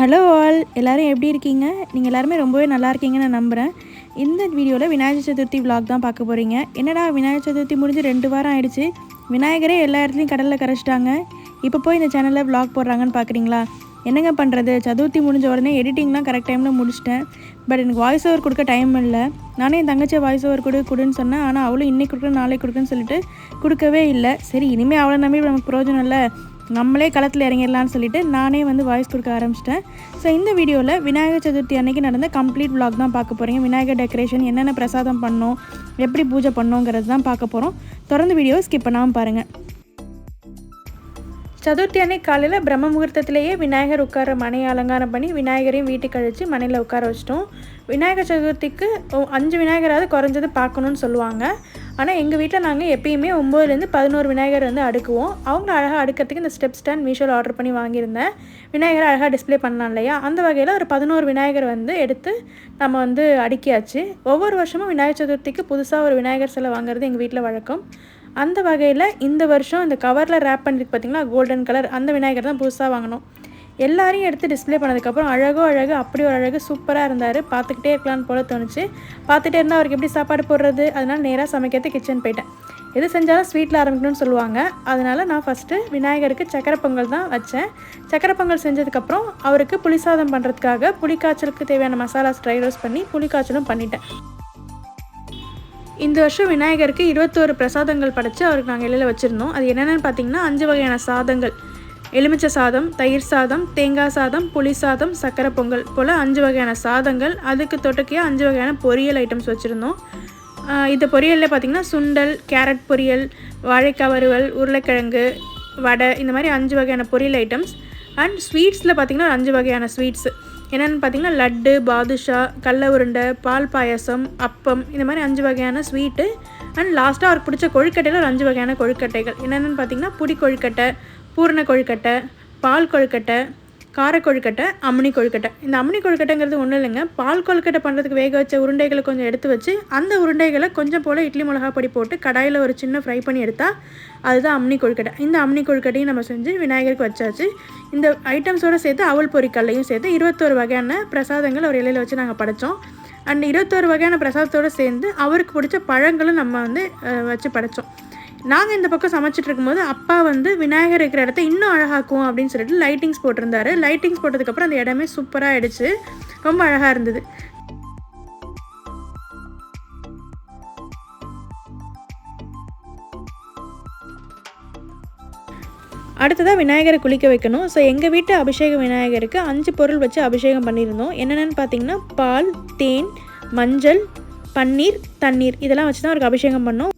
Hello all எல்லோரும் எப்படி இருக்கீங்க? நீங்கள் எல்லாருமே ரொம்பவே நல்லா இருக்கீங்கன்னு நான் நம்புகிறேன் இந்த வீடியோவில் விநாயகர் சதுர்த்தி விலாக் தான் பார்க்க போகிறீங்க என்னடா விநாயகர் சதுர்த்தி முடிஞ்சு ரெண்டு வாரம் ஆயிடுச்சு? விநாயகரே எல்லா இடத்துலையும் கடலில் கரைச்சிட்டாங்க. இப்போ போய் இந்த சேனலில் விலாக் போடுறாங்கன்னு பார்க்குறீங்களா என்னங்க பண்ணுறது சதுர்த்தி முடிஞ்ச உடனே எடிட்டிங்லாம் கரெக்ட் டைமில் முடிச்சிட்டேன். பட் எனக்கு வாய்ஸ் ஓவர் கொடுக்க டைம் இல்லை. நானே என் தங்கச்சி வாய்ஸ் ஓவர் கொடு கொடுன்னு சொன்னேன் ஆனால் அவளும் இன்றைக்கி கொடுக்குறேன் நாளைக்கு கொடுக்குன்னு சொல்லிட்டு கொடுக்கவே இல்லை. சரி இனிமேல் அவளை நம்பி நமக்கு பிரயோஜனம் இல்லை. நம்மளே களத்தில் இறங்கிடலான்னு சொல்லிட்டு நானே வந்து வாய்ஸ் கொடுக்க ஆரம்பிச்சிட்டேன். ஸோ இந்த வீடியோவில் விநாயகர் சதுர்த்தி அன்னைக்கு நடந்த கம்ப்ளீட் விளாக் தான் பார்க்க போகிறீங்க விநாயகர் டெக்கரேஷன் என்னென்ன பிரசாதம் பண்ணோம் எப்படி பூஜை பண்ணோங்கிறது தான் பார்க்க போகிறோம் தொடர்ந்து வீடியோ ஸ்கிப் பண்ணாமல் பாருங்கள் சதுர்த்தி அன்னைக்கு காலையில் பிரம்ம முகூர்த்தத்திலேயே விநாயகர் உட்கார மனையை அலங்காரம் பண்ணி விநாயகரையும் வீட்டுக்கு அழைச்சி மனையில் உட்கார வச்சிட்டோம். விநாயகர் சதுர்த்திக்கு அஞ்சு விநாயகராவது குறைஞ்சது பார்க்கணுன்னு சொல்லுவாங்க. ஆனால் எங்கள் வீட்டில் நாங்கள் எப்பயுமே ஒம்போதுலேருந்து பதினோரு விநாயகர் வந்து அடுக்குவோம். அவங்க அழகாக அடுக்கிறதுக்கு இந்த ஸ்டெப் ஸ்டாண்ட் மீஷோவில் ஆர்டர் பண்ணி வாங்கியிருந்தேன். விநாயகரை அழகாக டிஸ்ப்ளே பண்ணலாம் இல்லையா? அந்த வகையில் ஒரு பதினோரு விநாயகர் வந்து எடுத்து நம்ம வந்து அடுக்கியாச்சு. ஒவ்வொரு வருஷமும் விநாயகர் சதுர்த்திக்கு புதுசாக ஒரு விநாயகர் சிலை வாங்குறது எங்கள் வீட்டில் வழக்கம். அந்த வகையில் இந்த வருஷம் இந்த கவரில் ரேப் பண்ணிருக்கு பார்த்திங்களா கோல்டன் கலர் அந்த விநாயகர் தான் புதுசாக வாங்கினோம் எல்லாரையும் எடுத்து டிஸ்ப்ளே பண்ணதுக்கப்புறம் அழகோ அழகு அப்படி ஒரு அழகு சூப்பராக இருந்தார். பார்த்துக்கிட்டே இருக்கலாம்னு போல தோணுச்சு. பார்த்துட்டே இருந்தால் அவருக்கு எப்படி சாப்பாடு போடுறது? அதனால் நேராக சமைக்கிறது கிச்சன் போயிட்டேன். எது செஞ்சாலும் ஸ்வீட்டில் ஆரம்பிக்கணும்னு சொல்லுவாங்க. அதனால் நான் ஃபஸ்ட்டு விநாயகருக்கு சக்கரை பொங்கல் தான் வச்சேன். சக்கரை பொங்கல் செஞ்சதுக்கப்புறம் அவருக்கு புளிசாதம் பண்ணுறதுக்காக புளிக்காய்ச்சலுக்கு தேவையான மசாலாஸ் ட்ரை ரோஸ் பண்ணி புளிக்காய்ச்சலும் பண்ணிட்டேன். இந்த வருஷம் விநாயகருக்கு இருபத்தோரு பிரசாதங்கள் படைத்து அவருக்கு நாங்கள் இலையில் வச்சுருந்தோம். அது என்னென்னு பார்த்தீங்கன்னா அஞ்சு வகையான சாதங்கள். எலுமிச்சை சாதம் தயிர் சாதம் தேங்காய் சாதம் புளி சாதம் சக்கரை பொங்கல் போல் அஞ்சு வகையான சாதங்கள். அதுக்கு தொட்டுக்கையாக அஞ்சு வகையான பொரியல் ஐட்டம்ஸ் வச்சுருந்தோம். இந்த பொரியலில் பார்த்திங்கன்னா சுண்டல் கேரட் பொரியல் வாழைக்காய் வறுவல் உருளைக்கிழங்கு வடை இந்த மாதிரி அஞ்சு வகையான பொரியல் ஐட்டம்ஸ் அண்ட் ஸ்வீட்ஸில் பார்த்திங்கன்னா ஒரு அஞ்சு வகையான ஸ்வீட்ஸ் என்னென்னு பார்த்தீங்கன்னா லட்டு பாதுஷா கடல உருண்டை பால் பாயசம் அப்பம் இந்த மாதிரி அஞ்சு வகையான ஸ்வீட்டு அண்ட் லாஸ்ட்டாக அவருக்கு பிடிச்ச கொழுக்கட்டையில் ஒரு அஞ்சு வகையான கொழுக்கட்டைகள். என்னென்னு பார்த்தீங்கன்னா புடி கொழுக்கட்டை பூரண கொழுக்கட்டை பால் கொழுக்கட்டை கார கொழுக்கட்டை அம்மணி கொழுக்கட்டை இந்த அம்மணி கொழுக்கட்டைங்கிறது ஒன்றும் இல்லைங்க. பால் கொழுக்கட்டை பண்ணுறதுக்கு வேக வச்ச உருண்டைகளை கொஞ்சம் எடுத்து வச்சு அந்த உருண்டைகளை கொஞ்சம் போல் இட்லி மிளகா பொடி போட்டு கடாயில் ஒரு சின்ன ஃப்ரை பண்ணி எடுத்தால் அதுதான் அம்மணி கொழுக்கட்டை இந்த அம்மணி கொழுக்கட்டையும் நம்ம செஞ்சு விநாயகருக்கு வச்சாச்சு. இந்த ஐட்டம்ஸோடு சேர்த்து அவல் பொரிக்கல்லையும் சேர்த்து இருபத்தோரு வகையான பிரசாதங்கள் ஒரு இலையில் வச்சு நாங்கள் படைத்தோம் அண்ட் இருபத்தோரு வகையான பிரசாதத்தோடு சேர்ந்து அவருக்கு பிடிச்ச பழங்களும் நம்ம வந்து வச்சு படைச்சோம். நாங்கள் இந்த பக்கம் சமைச்சிட்டு இருக்கும்போது அப்பா வந்து விநாயகர் இருக்கிற இடத்த இன்னும் அழகாக்குவோம் அப்படின்னு சொல்லிட்டு லைட்டிங்ஸ் போட்டிருந்தாரு. லைட்டிங்ஸ் போட்டதுக்கப்புறம் அந்த இடமே சூப்பராக ஆயிடுச்சு. ரொம்ப அழகாக இருந்தது. அடுத்ததாக விநாயகரை குளிக்க வைக்கணும். ஸோ எங்கள் வீட்டு அபிஷேக விநாயகருக்கு அஞ்சு பொருள் வச்சு அபிஷேகம் பண்ணியிருந்தோம். என்னென்னு பார்த்தீங்கன்னா பால் தேன் மஞ்சள் பன்னீர் தண்ணீர். இதெல்லாம் வச்சு தான் அவருக்கு அபிஷேகம் பண்ணோம்.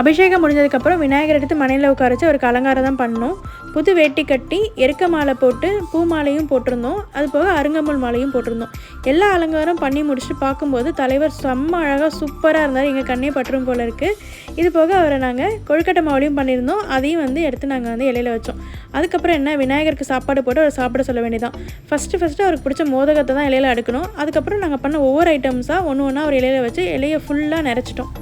அபிஷேகம் முடிஞ்சதுக்கப்புறம் விநாயகர் எடுத்து மனையில் உட்கார வச்சு ஒரு அலங்காரம் தான் பண்ணோம் புது வேட்டி கட்டி எருக்க மாலை போட்டு பூ மாலையும் போட்டிருந்தோம். அது போக அருங்கம்புல் மாலையும் போட்டிருந்தோம். எல்லா அலங்காரம் பண்ணி முடிச்சுட்டு பார்க்கும்போது தலைவர் செம்ம அழகாக சூப்பராக இருந்தார். எங்கள் கண்ணே பற்றும் போல இருக்குது இது போக அவரை நாங்கள் கொழுக்கட்டை மாவுலையும் பண்ணியிருந்தோம். அதையும் வந்து எடுத்து நாங்கள் வந்து இலையில் வச்சோம். அதுக்கப்புறம் என்ன விநாயகருக்கு சாப்பாடு போட்டு அவர் சாப்பிட சொல்ல வேண்டியதான் ஃபஸ்ட்டு ஃபஸ்ட்டு அவருக்கு பிடிச்ச மோதகத்தை தான் இலையில அடுக்கணும். அதுக்கப்புறம் நாங்கள் பண்ண ஒவ்வொரு ஐட்டம்ஸாக ஒன்று ஒன்றா அவர் இலையில வச்சு இலையை ஃபுல்லாக நிறச்சிட்டோம்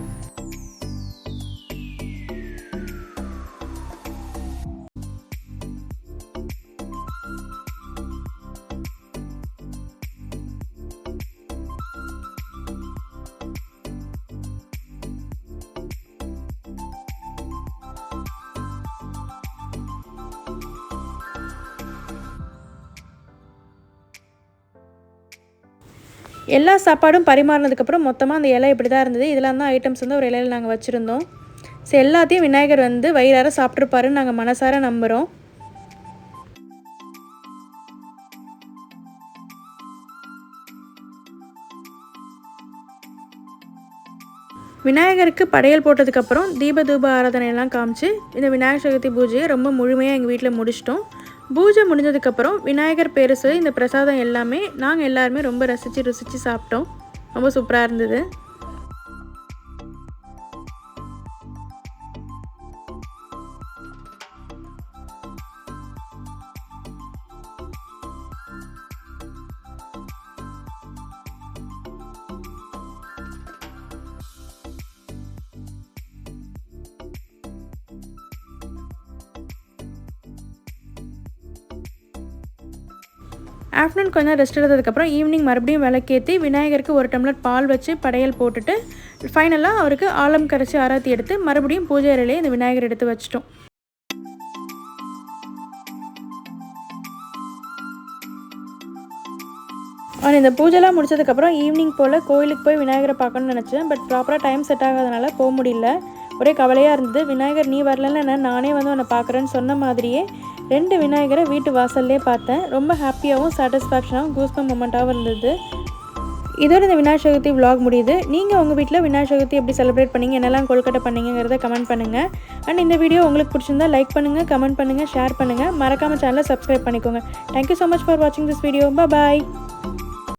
எல்லா சாப்பாடும் பரிமாறினதுக்கப்புறம் மொத்தமாக அந்த இலை இப்படி தான் இருந்தது. இதெல்லாம் தான் ஐட்டம்ஸ் வந்து ஒரு இலையில் நாங்கள் வச்சுருந்தோம். ஸோ எல்லாத்தையும் விநாயகர் வந்து வயிறார சாப்பிட்ருப்பாருன்னு நாங்கள் மனசார நம்புகிறோம் விநாயகருக்கு படையல் போட்டதுக்கப்புறம் தீப தூப ஆராதனையெல்லாம் காமிச்சு இந்த விநாயகர் சதுர்த்தி பூஜையை ரொம்ப முழுமையாக எங்கள் வீட்டில் முடிச்சிட்டோம். பூஜை முடிஞ்சதுக்கப்புறம் விநாயகர் பேர் சொல்லி இந்த பிரசாதம் எல்லாமே நாங்கள் எல்லாருமே ரொம்ப ரசித்து ருசித்து சாப்பிட்டோம். ரொம்ப சூப்பராக இருந்தது. ஆஃப்டர்நூன் கொஞ்சம் ரெஸ்ட் எடுத்ததுக்கப்புறம் ஈவினிங் மறுபடியும் விளக்கேற்றி விநாயகருக்கு ஒரு டம்ளர் பால் வச்சு படையல் போட்டுட்டு ஃபைனலாக அவருக்கு ஆலம் கரைச்சி ஆராத்தி எடுத்து மறுபடியும் பூஜை அறையிலே இந்த விநாயகர் எடுத்து வச்சிட்டோம். ஆனால் இந்த பூஜைலாம் முடிச்சதுக்கப்புறம் ஈவினிங் போல் கோயிலுக்கு போய் விநாயகரை பார்க்கணும்னு நினச்சேன். பட் ப்ராப்பராக டைம் செட் ஆகாதனால போக முடியல. ஒரே கவலையாக இருந்தது. விநாயகர் நீ வரலன்னு நானே வந்து உன்னை பார்க்குறேன்னு சொன்ன மாதிரியே ரெண்டு விநாயகரை வீட்டு வாசல்லே பார்த்தேன். ரொம்ப ஹாப்பியாகவும் சாட்டிஸ்ஃபேக்ஷனாகவும் கூஸ்பம் மூமெண்ட்டாகவும் இருந்தது. இதோட இந்த விநாயகர் சதுர்த்தி விலாக் முடியுது. நீங்கள் உங்கள் வீட்டில் விநாயகர் சதுர்த்தி எப்படி செலிப்ரேட் பண்ணீங்க? என்னெல்லாம் கொல்கட்டை பண்ணீங்கிறத கமெண்ட் பண்ணுங்கள் அண்ட் இந்த வீடியோ உங்களுக்கு பிடிச்சிருந்தா லைக் பண்ணுங்கள் கமெண்ட் பண்ணுங்கள் ஷேர் பண்ணுங்கள் மறக்காமல் சேனலை சப்ஸ்கிரைப் பண்ணிக்கோங்க. Thank you so much for வாட்சிங் திஸ் வீடியோ பாய்